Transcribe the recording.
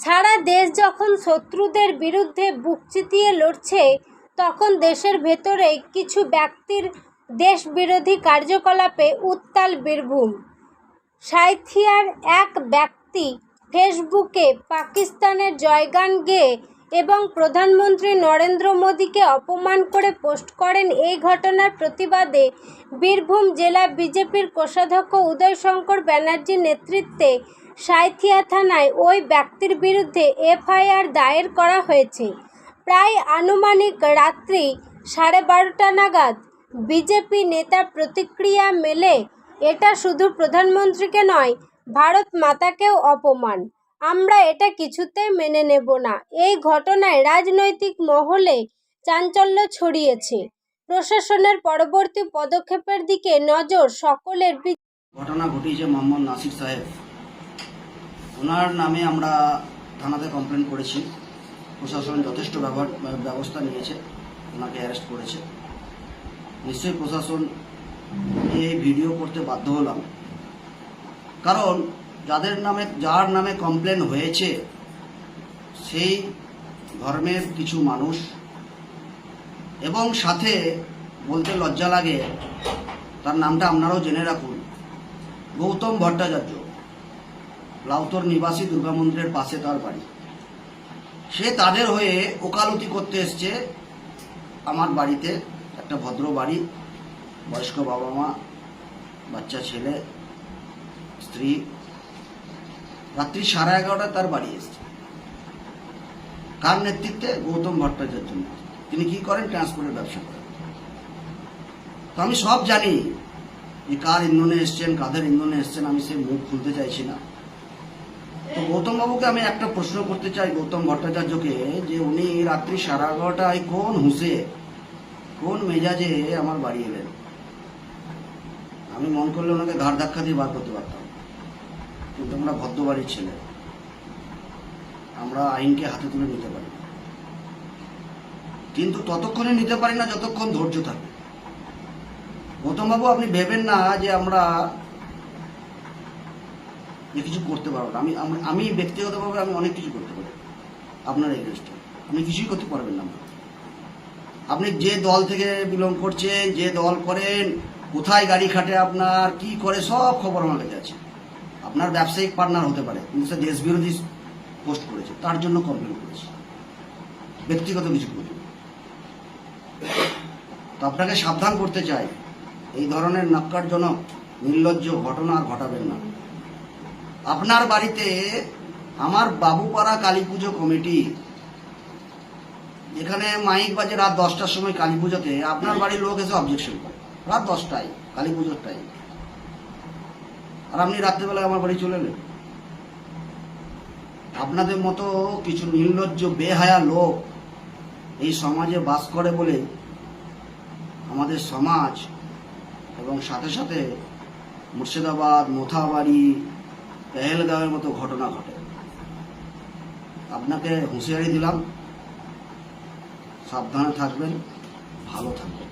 সারা দেশ যখন শত্রুদের বিরুদ্ধে বুক চিতিয়ে লড়ছে, তখন দেশের ভেতরে কিছু ব্যক্তির দেশবিরোধী কার্যকলাপে উত্তাল বীরভূম। সাঁইথিয়ার এক ব্যক্তি ফেসবুকে পাকিস্তানের জয়গান গেয়ে এবং প্রধানমন্ত্রী নরেন্দ্র মোদীকে অপমান করে পোস্ট করেন এই ঘটনার প্রতিবাদে বীরভূম জেলা বিজেপির কোষাধ্যক্ষ উদয়শঙ্কর ব্যানার্জির নেতৃত্বে সাঁইথিয়া থানায় ওই ব্যক্তির বিরুদ্ধে এফআইআর দায়ের করা হয়েছে। প্রায় আনুমানিক রাত্রি সাড়ে বারোটা নাগাদ বিজেপি নেতার প্রতিক্রিয়া মেলে। এটা শুধু প্রধানমন্ত্রীকে নয়, ভারত মাতাকেও অপমান। আমরা এটা কিছুতেই মেনে নেব না। এই ঘটনায় রাজনৈতিক মহলে চাঞ্চল্য ছড়িয়েছে। প্রশাসনের পরবর্তী পদক্ষেপের দিকে নজর সকলের ঘটনা ঘটিয়েছে মোহাম্মদ নাসির সাহেব। ওনার নামে আমরা থানাতে কমপ্লেন করেছি। প্রশাসন যথেষ্ট ব্যবহার, ব্যবস্থা নিয়েছে, ওনাকে অ্যারেস্ট করেছে। নিশ্চয়ই প্রশাসন এই ভিডিও করতে বাধ্য হলাম। কারণ যাদের নামে, যার নামে কমপ্লেন হয়েছে, সেই ধর্মের কিছু মানুষ। এবং সাথে বলতে লজ্জা লাগে, তার নামটা আপনারাও জেনে রাখুন, গৌতম ভট্টাচার্য। লাউতর নিবাসী দুর্গা মন্দিরের পাশে তার বাড়ি। সে তাদের হয়ে ওকালতি করতে এসছে আমার বাড়িতে। একটা ভদ্র বাড়ি, বয়স্ক বাবা মা, বাচ্চা ছেলে, স্ত্রী। রাত্রি সাড়ে এগারোটায় তার বাড়ি এসছে। কার নেতৃত্বে? গৌতম ভট্টাচার্য তিনি কি করেন? ট্রান্সপোর্টের ব্যবসা করেন। তো আমি সব জানি যে কার ইন্ধনে এসছেন, কাদের ইন্ধনে এসছেন, আমি সে মুখ খুলতে চাইছি না। তো গৌতম বাবুকে আমি একটা প্রশ্ন করতে চাই গৌতম ভট্টাচার্যকে যে উনি রাত্রি সাড়ে এগারোটায় কোন হুঁসে কোন মেজাজে আমার বাড়ি এলেন? আমি মন করলে ওনাকে ঘাড় ধাক্কা দিয়ে বার করতে পারতাম। কিন্তু আমরা ভদ্র বাড়ির ছেলে, আমরা আইনকে হাতে তুলে নিতে পারি কিন্তু ততক্ষণে নিতে পারি না যতক্ষণ ধৈর্য থাকে গৌতমবাবু, আপনি ভেবেন না যে আমরা যে কিছু করতে পারব না। আমি আমি- ব্যক্তিগতভাবে আমি অনেক কিছু করতে পারি। আপনার এগেনস্টে আপনি কিছুই করতে পারবেন না। আপনি যে দল থেকে বিলং করছেন, যে দল করেন, কোথায় গাড়ি খাটে আপনার, কি করে, সব খবর আমার কাছে আছে। আপনার ব্যবসায়িক পার্টনার হতে পারে, কিন্তু সে দেশ বিরোধী পোস্ট করেছে। তার জন্য কমপ্লেন করেছে। ব্যক্তিগত কিছু করি তো আপনাকে সাবধান করতে চাই। এই ধরনের নাক্কারজনক নির্লজ্জ ঘটনা আর ঘটাবেন না। আপনার বাড়িতে আমার বাবুপাড়া কালী পুজো কমিটি। এখানে মাইক বাজে রাত দশটার সময় কালী পুজোতে আপনার বাড়ির লোক এসে অবজেকশন করে। রাত দশটায়, কালী পুজোর টাইম আর আপনি রাত্রেবেলায় আমার বাড়ি চলে এলেন। আপনাদের মতো কিছু নির্লজ্জ, বেহায়া লোক এই সমাজে বাস করে বলে আমাদের সমাজ এবং সাথে সাথে মুর্শিদাবাদ, মোথাবাড়ি পেহেলগাঁওয়ের মতো ঘটনা ঘটে। আপনাকে হুঁশিয়ারি দিলাম সাবধানে থাকবেন ভালো থাকবেন।